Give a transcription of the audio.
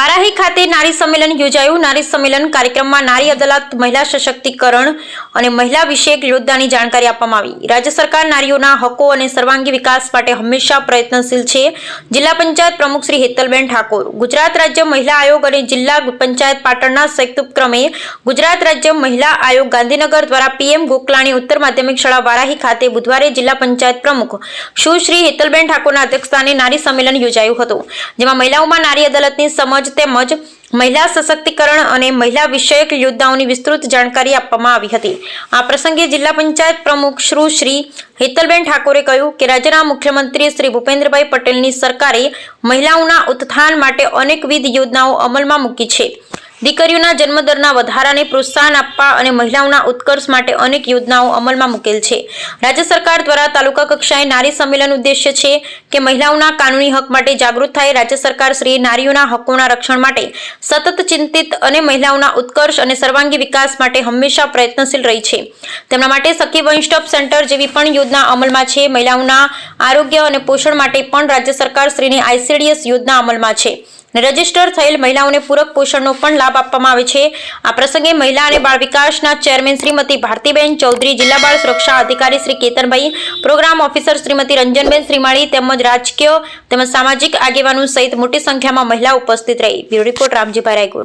વારાહી ખાતે નારી સંમેલન યોજાયું. નારી સંમેલન કાર્યક્રમમાં નારી અદાલત, મહિલા સશક્તિકરણ અને મહિલા વિષયક યોદ્ધાની જાણકારી આપવામાં આવી. રાજ્ય સરકાર નારીઓના હકો અને સર્વાંગી વિકાસ માટે હંમેશા પ્રયત્નશીલ છે. જિલ્લા પંચાયત પ્રમુખ શ્રી હેતલબેન ઠાકોર. ગુજરાત રાજ્ય મહિલા આયોગ અને જિલ્લા પંચાયત પાટણના સંયુક્ત ઉપક્રમે ગુજરાત રાજ્ય મહિલા આયોગ ગાંધીનગર દ્વારા પીએમ ગોકલાણી ઉત્તર માધ્યમિક શાળા વારાહી ખાતે બુધવારે જિલ્લા પંચાયત પ્રમુખ સુશ્રી હેતલબેન ઠાકોરના અધ્યક્ષસ્થાને નારી સંમેલન યોજાયું હતું, જેમાં મહિલાઓમાં નારી અદાલતની સમજ તેમજ મહિલા સશક્તિકરણ અને મહિલા વિષયક યોદ્ધાઓની વિસ્તૃત જાણકારી આપવામાં આવી હતી. આ પ્રસંગે જિલ્લા પંચાયત પ્રમુખ શ્રુ શ્રી હેતલબેન ઠાકોરે કહ્યું કે રાજ્યના મુખ્યમંત્રી શ્રી ભૂપેન્દ્રભાઈ પટેલની સરકારે મહિલાઓના ઉત્થાન માટે અનેકવિધ યોજનાઓ અમલમાં મૂકી છે. દીકરીઓના જન્મદરના વધારાને પ્રોત્સાહન આપવા અને મહિલાઓના ઉત્કર્ષ માટે અનેક યોજનાઓ અમલમાં મૂકેલ છે. રાજ્ય સરકાર દ્વારા તાલુકા કક્ષાએ નારી સંમેલન ઉદ્દેશ્ય છે કે મહિલાઓના કાનૂની હક માટે જાગૃત થાય. રાજ્ય સરકાર શ્રી નારીઓના હકોના રક્ષણ માટે સતત ચિંતિત અને મહિલાઓના ઉત્કર્ષ અને સર્વાંગી વિકાસ માટે હંમેશા પ્રયત્નશીલ રહી છે. તેમના માટે સખી વન સ્ટોપ સેન્ટર જેવી પણ યોજના અમલમાં છે. મહિલાઓના આરોગ્ય અને પોષણ માટે પણ રાજ્ય સરકાર શ્રીની આઈસીડીએસ યોજના અમલમાં છે. રજિસ્ટર થયેલ મહિલાઓને પૂરક પોષણનો પણ લાભ આપવામાં આવે છે. આ પ્રસંગે મહિલા અને બાળ વિકાસના ચેરમેન શ્રીમતી ભારતીબેન ચૌધરી, જિલ્લા બાળ સુરક્ષા અધિકારી શ્રી કેતનભાઈ, પ્રોગ્રામ ઓફિસર શ્રીમતી રંજનબેન શ્રીમાળી તેમજ રાજકીય તેમજ સામાજિક આગેવાનો સહિત મોટી સંખ્યામાં મહિલા ઉપસ્થિત રહી. Bureau report, Ramjibhai Raygur.